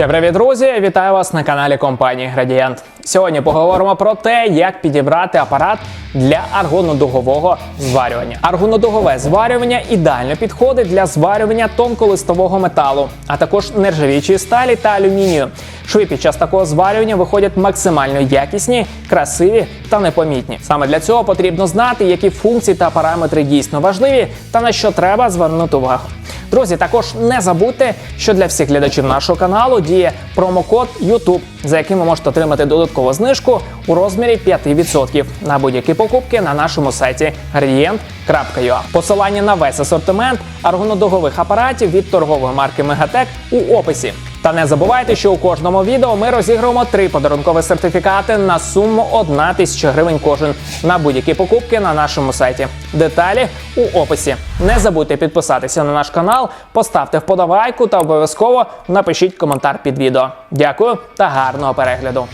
Всім привіт, друзі! Вітаю вас на каналі компанії Градієнт. Сьогодні поговоримо про те, як підібрати апарат для аргонодугового зварювання. Аргонодугове зварювання ідеально підходить для зварювання тонколистового металу, а також нержавіючої сталі та алюмінію. Шви під час такого зварювання виходять максимально якісні, красиві та непомітні. Саме для цього потрібно знати, які функції та параметри дійсно важливі та на що треба звернути увагу. Друзі, також не забудьте, що для всіх глядачів нашого каналу діє промокод YouTube, за яким ви можете отримати додаткову знижку у розмірі 5% на будь-які покупки на нашому сайті gradient.ua. Посилання на весь асортимент аргонодугових апаратів від торгової марки Megatech у описі. Та не забувайте, що у кожному відео ми розіграємо три подарункові сертифікати на суму 1 тисяча гривень кожен на будь-які покупки на нашому сайті. Деталі у описі. Не забудьте підписатися на наш канал, поставте вподобайку та обов'язково напишіть коментар під відео. Дякую та гарного перегляду.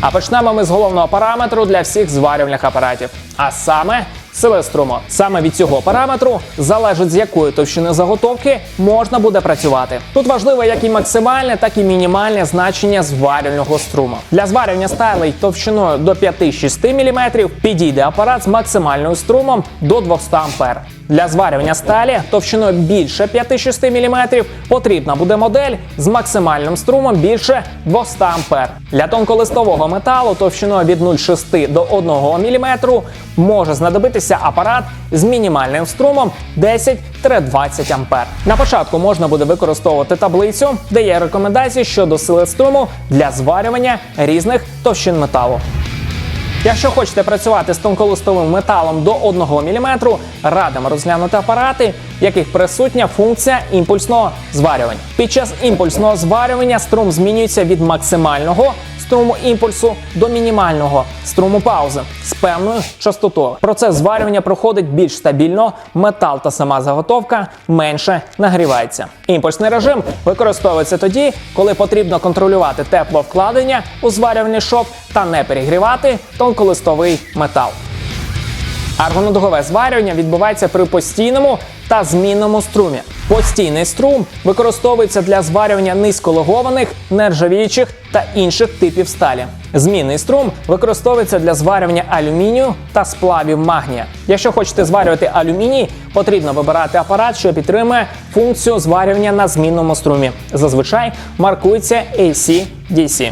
А почнемо ми з головного параметру для всіх зварювальних апаратів, а саме сили струму. Саме від цього параметру залежить з якої товщини заготовки можна буде працювати. Тут важливо як і максимальне, так і мінімальне значення зварювального струму. Для зварювання сталей товщиною до 5-6 мм підійде апарат з максимальним струмом до 200 А. Для зварювання сталі товщиною більше 5-6 мм потрібна буде модель з максимальним струмом більше 200 А. Для тонколистового металу товщиною від 0,6 до 1 мм може знадобитися апарат з мінімальним струмом 10-20 А. На початку можна буде використовувати таблицю, де є рекомендації щодо сили струму для зварювання різних товщин металу. Якщо хочете працювати з тонколистовим металом до 1 мм, радимо розглянути апарати, в яких присутня функція імпульсного зварювання. Під час імпульсного зварювання струм змінюється від максимального струму імпульсу до мінімального струму паузи з певною частотою. Процес зварювання проходить більш стабільно, метал та сама заготовка менше нагрівається. Імпульсний режим використовується тоді, коли потрібно контролювати тепловкладення у зварювальний шов та не перегрівати тонколистовий метал. Аргонодугове зварювання відбувається при постійному та змінному струмі. Постійний струм використовується для зварювання низьколегованих, нержавіючих та інших типів сталі. Змінний струм використовується для зварювання алюмінію та сплавів магнія. Якщо хочете зварювати алюміній, потрібно вибирати апарат, що підтримує функцію зварювання на змінному струмі. Зазвичай маркується AC-DC.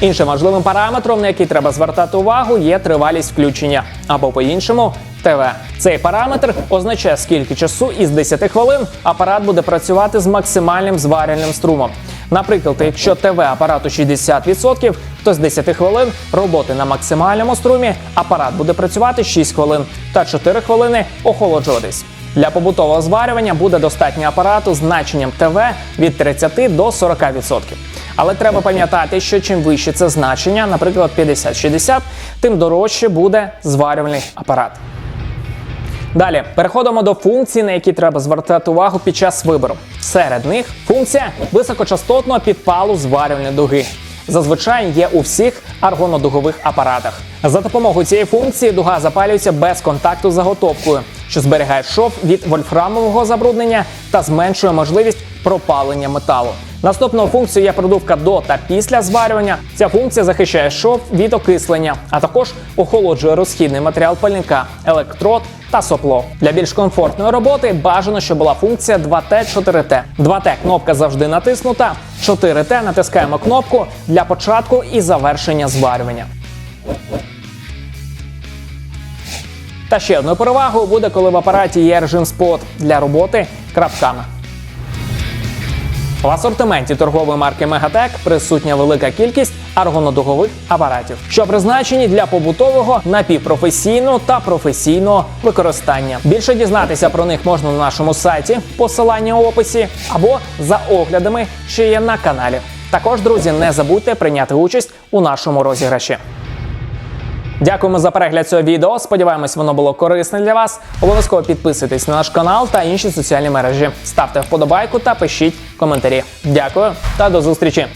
Іншим важливим параметром, на який треба звертати увагу, є тривалість включення або по-іншому ТВ. Цей параметр означає, скільки часу із 10 хвилин апарат буде працювати з максимальним зварювальним струмом. Наприклад, якщо ТВ апарату 60%, то з 10 хвилин роботи на максимальному струмі апарат буде працювати 6 хвилин та 4 хвилини охолоджуватись. Для побутового зварювання буде достатньо апарату з значенням ТВ від 30 до 40%. Але треба пам'ятати, що чим вище це значення, наприклад, 50-60, тим дорожче буде зварювальний апарат. Далі переходимо до функцій, на які треба звертати увагу під час вибору. Серед них функція високочастотного підпалу зварювальної дуги. Зазвичай є у всіх аргонодугових апаратах. За допомогою цієї функції дуга запалюється без контакту з заготовкою, що зберігає шов від вольфрамового забруднення та зменшує можливість пропалення металу. Наступною функцією є продувка до та після зварювання. Ця функція захищає шов від окислення, а також охолоджує розхідний матеріал пальника, електрод та сопло. Для більш комфортної роботи бажано, щоб була функція 2T 4T. 2T кнопка завжди натиснута. 4T натискаємо кнопку для початку і завершення зварювання. Та ще одною перевагою буде, коли в апараті є режим спот для роботи крапками. В асортименті торгової марки Megatech присутня велика кількість аргонодугових апаратів, що призначені для побутового, напівпрофесійного та професійного використання. Більше дізнатися про них можна на нашому сайті, посилання у описі або за оглядами, що є на каналі. Також, друзі, не забудьте прийняти участь у нашому розіграші. Дякуємо за перегляд цього відео. Сподіваємось, воно було корисне для вас. Обов'язково підписуйтесь на наш канал та інші соціальні мережі. Ставте вподобайку та пишіть коментарі. Дякую та до зустрічі!